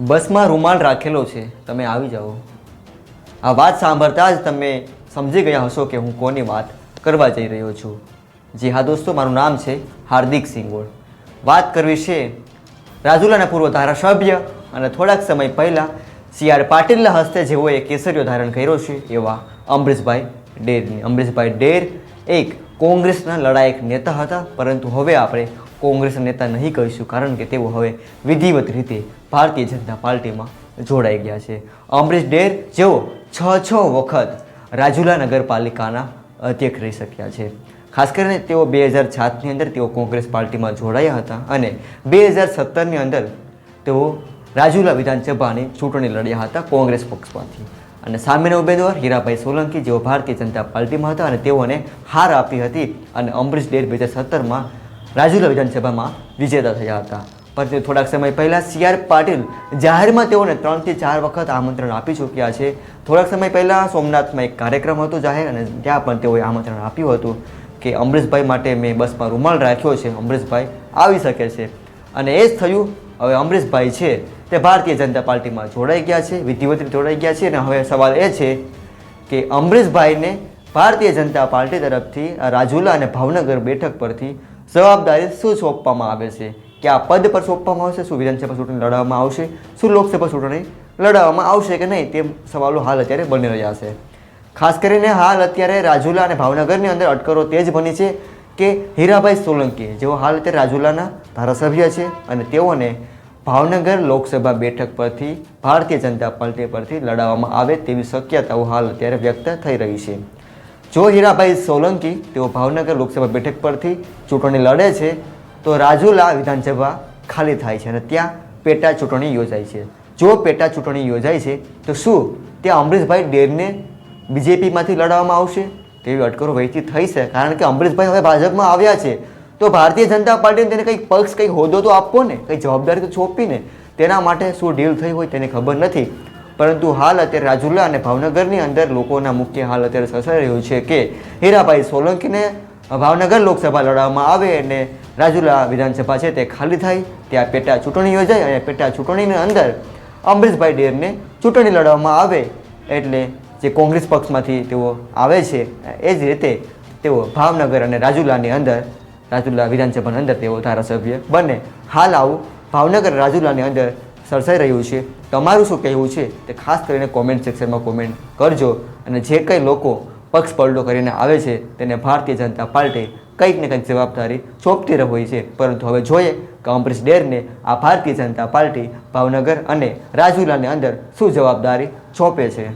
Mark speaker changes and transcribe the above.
Speaker 1: બસમાં રૂમાલ રાખેલો છે. તમે આવી જાઓ. આ વાત સાંભળતા જ તમે સમજી ગયા હશો કે હું કોની વાત કરવા જઈ રહ્યો છું. જી હા દોસ્તો, મારું નામ છે હાર્દિક સિંગોળ. વાત કરવી છે રાજુલાના પૂર્વ ધારાસભ્ય અને થોડાક સમય પહેલાં સી આર પાટીલના હસ્તે જેઓએ કેસરીઓ ધારણ કર્યો છે એવા અમરીશભાઈ ડેરની. અમરીશભાઈ ડેર એક કોંગ્રેસના લડાયક નેતા હતા, પરંતુ હવે આપણે કોંગ્રેસના નેતા નહીં કહીશું કારણ કે તેઓ હવે વિધિવત રીતે ભારતીય જનતા પાર્ટીમાં જોડાઈ ગયા છે. અમરીશ ડેર જેઓ છ છ વખત રાજુલા નગરપાલિકાના અધ્યક્ષ રહી શક્યા છે. ખાસ કરીને તેઓ બે હજાર સાતની અંદર તેઓ કોંગ્રેસ પાર્ટીમાં જોડાયા હતા અને બે હજાર સત્તરની અંદર તેઓ રાજુલા વિધાનસભાની ચૂંટણી લડ્યા હતા કોંગ્રેસ પક્ષમાંથી. અને સામેના ઉમેદવાર હીરાભાઈ સોલંકી જેઓ ભારતીય જનતા પાર્ટીમાં હતા અને તેઓને હાર આપી હતી અને અમરીશ ડેર બે હજાર સત્તરમાં રાજુલા વિધાનસભામાં વિજેતા થયા હતા. પરંતુ થોડાક સમય પહેલાં સી આર પાટીલ જાહેરમાં તેઓને ત્રણથી ચાર વખત આમંત્રણ આપી ચૂક્યા છે. થોડાક સમય પહેલાં સોમનાથમાં એક કાર્યક્રમ હતો જાહેર અને ત્યાં પણ તેઓએ આમંત્રણ આપ્યું હતું કે અમરીશભાઈ માટે મેં બસમાં રૂમાલ રાખ્યો છે. અમરીશભાઈ આવી શકે છે. અને એ જ થયું, હવે અમરીશભાઈ છે તે ભારતીય જનતા પાર્ટીમાં જોડાઈ ગયા છે, વિધિવત જોડાઈ ગયા છે અને હવે સવાલ એ છે કે અમરીશભાઈને ભારતીય જનતા પાર્ટી તરફથી રાજુલા અને ભાવનગર બેઠક પરથી જવાબદારી શું સોંપવામાં આવે છે? કે આ પદ પર સોંપવામાં આવશે? શું વિધાનસભા ચૂંટણી લડાવવામાં આવશે? શું લોકસભા ચૂંટણી લડાવવામાં આવશે કે નહીં? તે સવાલો હાલ અત્યારે બની રહ્યા છે. ખાસ કરીને હાલ અત્યારે રાજુલા અને ભાવનગરની અંદર અટકરો તે જ બની છે કે હીરાભાઈ સોલંકી, જેઓ હાલ અત્યારે રાજુલાના ધારાસભ્ય છે અને તેઓને ભાવનગર લોકસભા બેઠક પરથી ભારતીય જનતા પાર્ટી પરથી લડાવવામાં આવે તેવી શક્યતાઓ હાલ અત્યારે વ્યક્ત થઈ રહી છે. જો હીરાભાઈ સોલંકી તેઓ ભાવનગર લોકસભા બેઠક પરથી ચૂંટણી લડે છે, તો રાજુલા વિધાનસભા ખાલી થાય છે અને ત્યાં પેટા ચૂંટણી યોજાય છે. જો પેટા ચૂંટણી યોજાય છે, તો શું ત્યાં અમરીશભાઈ ડેરને બીજેપીમાંથી લડાવવામાં આવશે? તેવી અટકરો વહેતી થઈ છે, કારણ કે અમરીશભાઈ હવે ભાજપમાં આવ્યા છે. તો ભારતીય જનતા પાર્ટીને તેને કંઈક પક્ષ કંઈક હોદ્દો તો આપવો ને? કંઈ જવાબદારી તો સોંપીને તેના માટે શું ડીલ થઈ હોય તેને ખબર નથી. પરંતુ હાલ અત્યારે રાજુલા અને ભાવનગરની અંદર લોકોના મુખ્ય હાલ અત્યારે સસાઈ રહ્યું છે કે હીરાભાઈ સોલંકીને ભાવનગર લોકસભા લડાવવામાં આવે અને રાજુલા વિધાનસભા છે તે ખાલી થાય, ત્યાં પેટા ચૂંટણી યોજાય અને પેટા ચૂંટણીની અંદર અમરીશભાઈ ડેરને ચૂંટણી લડવામાં આવે એટલે જે કોંગ્રેસ પક્ષમાંથી તેઓ આવે છે, એ જ રીતે તેઓ ભાવનગર અને રાજુલાની અંદર, રાજુલા વિધાનસભાની અંદર તેઓ ધારાસભ્ય બને. હાલ આવું ભાવનગર, રાજુલાની અંદર સર્જાઈ રહ્યું છે. તમારું શું કહેવું છે તે ખાસ કરીને કોમેન્ટ સેક્શનમાં કોમેન્ટ કરજો અને જે કંઈ લોકો પક્ષ પલટો કરીને આવે છે તેને ભારતીય જનતા પાર્ટી કંઈક ને કંઈક જવાબદારી ચોપતી રહી છે. પરંતુ હવે જોઈએ કે અમરીશ ડેરને આ ભારતીય જનતા પાર્ટી ભાવનગર અને રાજુલાની અંદર શું જવાબદારી ચોપે છે.